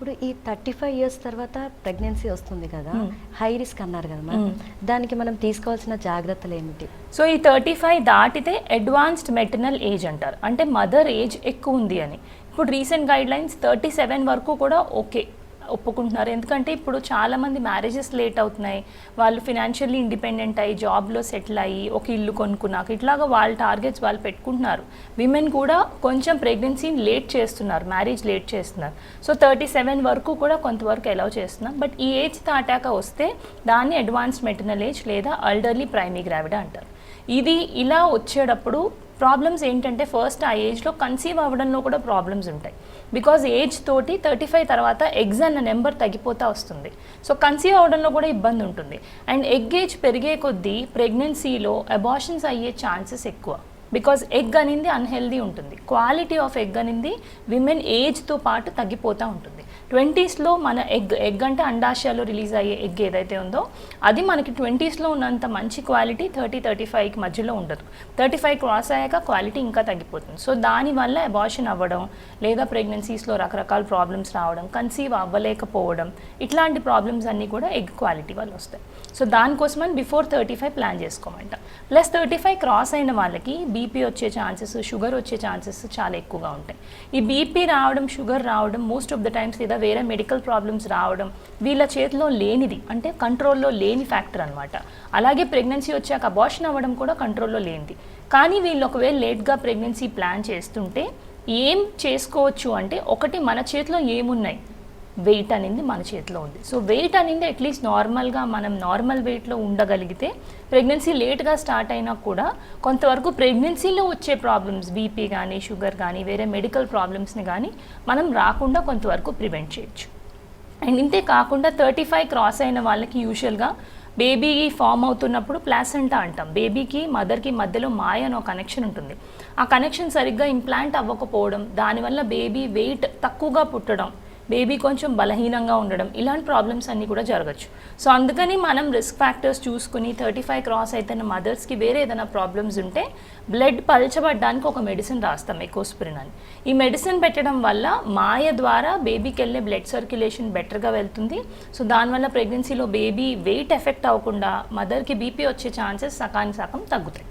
ఇప్పుడు ఈ thirty five years తర్వాత ప్రెగ్నెన్సీ వస్తుంది కదా Hmm. హై రిస్క్ అన్నారు కదా Hmm. దానికి మనం తీసుకోవాల్సిన జాగ్రత్తలు ఏమిటి? సో ఈ థర్టీ ఫైవ్ దాటితే అడ్వాన్స్డ్ మెటర్నల్ ఏజ్ అంటారు. అంటే మదర్ ఏజ్ ఎక్కువ ఉంది అని. ఇప్పుడు recent guidelines thirty seven వరకు కూడా ఓకే ఒప్పుకుంటున్నారు. ఎందుకంటే ఇప్పుడు చాలామంది మ్యారేజెస్ లేట్ అవుతున్నాయి. వాళ్ళు ఫినాన్షియల్లీ ఇండిపెండెంట్ అయ్యి జాబ్లో సెటిల్ అయ్యి ఒక ఇల్లు కొనుక్కున్నాక ఇట్లాగా వాళ్ళ టార్గెట్స్ వాళ్ళు పెట్టుకుంటున్నారు. విమెన్ కూడా కొంచెం ప్రెగ్నెన్సీని లేట్ చేస్తున్నారు మ్యారేజ్ లేట్ చేస్తున్నారు. సో థర్టీ సెవెన్ వరకు కూడా కొంతవరకు అలౌ చేస్తున్నాం బట్ ఈ ఏజ్ దాటాక వస్తే దాన్ని అడ్వాన్స్ మెటర్నల్ ఏజ్ లేదా అల్డర్లీ ప్రైమీ గ్రావిడ అంటారు. ఇది ఇలా వచ్చేటప్పుడు ప్రాబ్లమ్స్ ఏంటంటే ఫస్ట్ ఆ ఏజ్లో కన్సీవ్ అవ్వడంలో కూడా ప్రాబ్లమ్స్ ఉంటాయి. బికాజ్ ఏజ్ తోటి థర్టీ ఫైవ్ తర్వాత ఎగ్స్ అన్న నెంబర్ తగ్గిపోతూ వస్తుంది. సో కన్సీవ్ అవ్వడంలో కూడా ఇబ్బంది ఉంటుంది. అండ్ ఎగ్ ఏజ్ పెరిగే కొద్దీ ప్రెగ్నెన్సీలో అబార్షన్స్ అయ్యే ఛాన్సెస్ ఎక్కువ. బికాజ్ ఎగ్ అనేది అన్హెల్దీ ఉంటుంది. క్వాలిటీ ఆఫ్ ఎగ్ అనేది విమెన్ ఏజ్తో పాటు తగ్గిపోతూ ఉంటుంది. ట్వంటీస్లో మన ఎగ్ ఎగ్ అంటే అండాశయాలు రిలీజ్ అయ్యే ఎగ్ ఏదైతే ఉందో అది మనకి ట్వంటీస్లో ఉన్నంత మంచి క్వాలిటీ థర్టీ థర్టీ ఫైవ్కి మధ్యలో ఉండదు. థర్టీ ఫైవ్ క్రాస్ అయ్యాక క్వాలిటీ ఇంకా తగ్గిపోతుంది. సో దానివల్ల అబార్షన్ అవ్వడం లేదా ప్రెగ్నెన్సీస్లో రకరకాల ప్రాబ్లమ్స్ రావడం కన్సీవ్ అవ్వలేకపోవడం ఇట్లాంటి ప్రాబ్లమ్స్ అన్నీ కూడా ఎగ్ క్వాలిటీ వల్ల వస్తాయి. సో దానికోసమని బిఫోర్ థర్టీ ఫైవ్ ప్లాన్ చేసుకోమంట. ప్లస్ థర్టీ ఫైవ్ క్రాస్ అయిన వాళ్ళకి బీపీ వచ్చే ఛాన్సెస్ షుగర్ వచ్చే ఛాన్సెస్ చాలా ఎక్కువగా ఉంటాయి. ఈ బీపీ రావడం షుగర్ రావడం మోస్ట్ ఆఫ్ ద టైమ్స్ లేదా వేరే మెడికల్ ప్రాబ్లమ్స్ రావడం వీళ్ళ చేతిలో లేనిది అంటే కంట్రోల్లో లేని ఫ్యాక్టర్ అనమాట అలాగే ప్రెగ్నెన్సీ వచ్చాక అబార్షన్ అవ్వడం కూడా కంట్రోల్లో లేనిది. కానీ వీళ్ళు ఒకవేళ లేట్గా ప్రెగ్నెన్సీ ప్లాన్ చేస్తుంటే ఏం చేసుకోవచ్చు అంటే ఒకటి మన చేతిలో ఏమున్నాయి? వెయిట్ అనేది మన చేతిలో ఉంది. సో వెయిట్ అనేది అట్లీస్ట్ నార్మల్గా మనం నార్మల్ వెయిట్లో ఉండగలిగితే ప్రెగ్నెన్సీ లేట్గా స్టార్ట్ అయినా కూడా కొంతవరకు ప్రెగ్నెన్సీలో వచ్చే ప్రాబ్లమ్స్ బీపీ కానీ షుగర్ కానీ వేరే మెడికల్ ప్రాబ్లమ్స్ని కానీ మనం రాకుండా కొంతవరకు ప్రివెంట్ చేయొచ్చు. అండ్ ఇంతే కాకుండా థర్టీ ఫైవ్ క్రాస్ అయిన వాళ్ళకి యూజువల్గా బేబీ ఫామ్ అవుతున్నప్పుడు ప్లాసెంటా అంటాం. బేబీకి మదర్కి మధ్యలో మాయ అని ఒక కనెక్షన్ ఉంటుంది. ఆ కనెక్షన్ సరిగ్గా ఇంప్లాంట్ అవ్వకపోవడం దానివల్ల బేబీ వెయిట్ తక్కువగా పుట్టడం బేబీ కొంచెం బలహీనంగా ఉండడం ఇలాంటి ప్రాబ్లమ్స్ అన్నీ కూడా జరగచ్చు. సో అందుకని మనం రిస్క్ ఫ్యాక్టర్స్ చూసుకుని థర్టీ ఫైవ్ క్రాస్ అయితే మదర్స్కి వేరే ఏదైనా ప్రాబ్లమ్స్ ఉంటే బ్లడ్ పల్చబడ్డానికి ఒక మెడిసిన్ రాస్తాం ఎకోస్ప్రిన్ అని ఈ మెడిసిన్ పెట్టడం వల్ల మాయ ద్వారా బేబీకి వెళ్ళే బ్లడ్ సర్క్యులేషన్ బెటర్గా వెళ్తుంది. సో దానివల్ల ప్రెగ్నెన్సీలో బేబీ వెయిట్ ఎఫెక్ట్ అవ్వకుండా మదర్కి బీపీ వచ్చే ఛాన్సెస్ సకానికి సగం తగ్గుతాయి.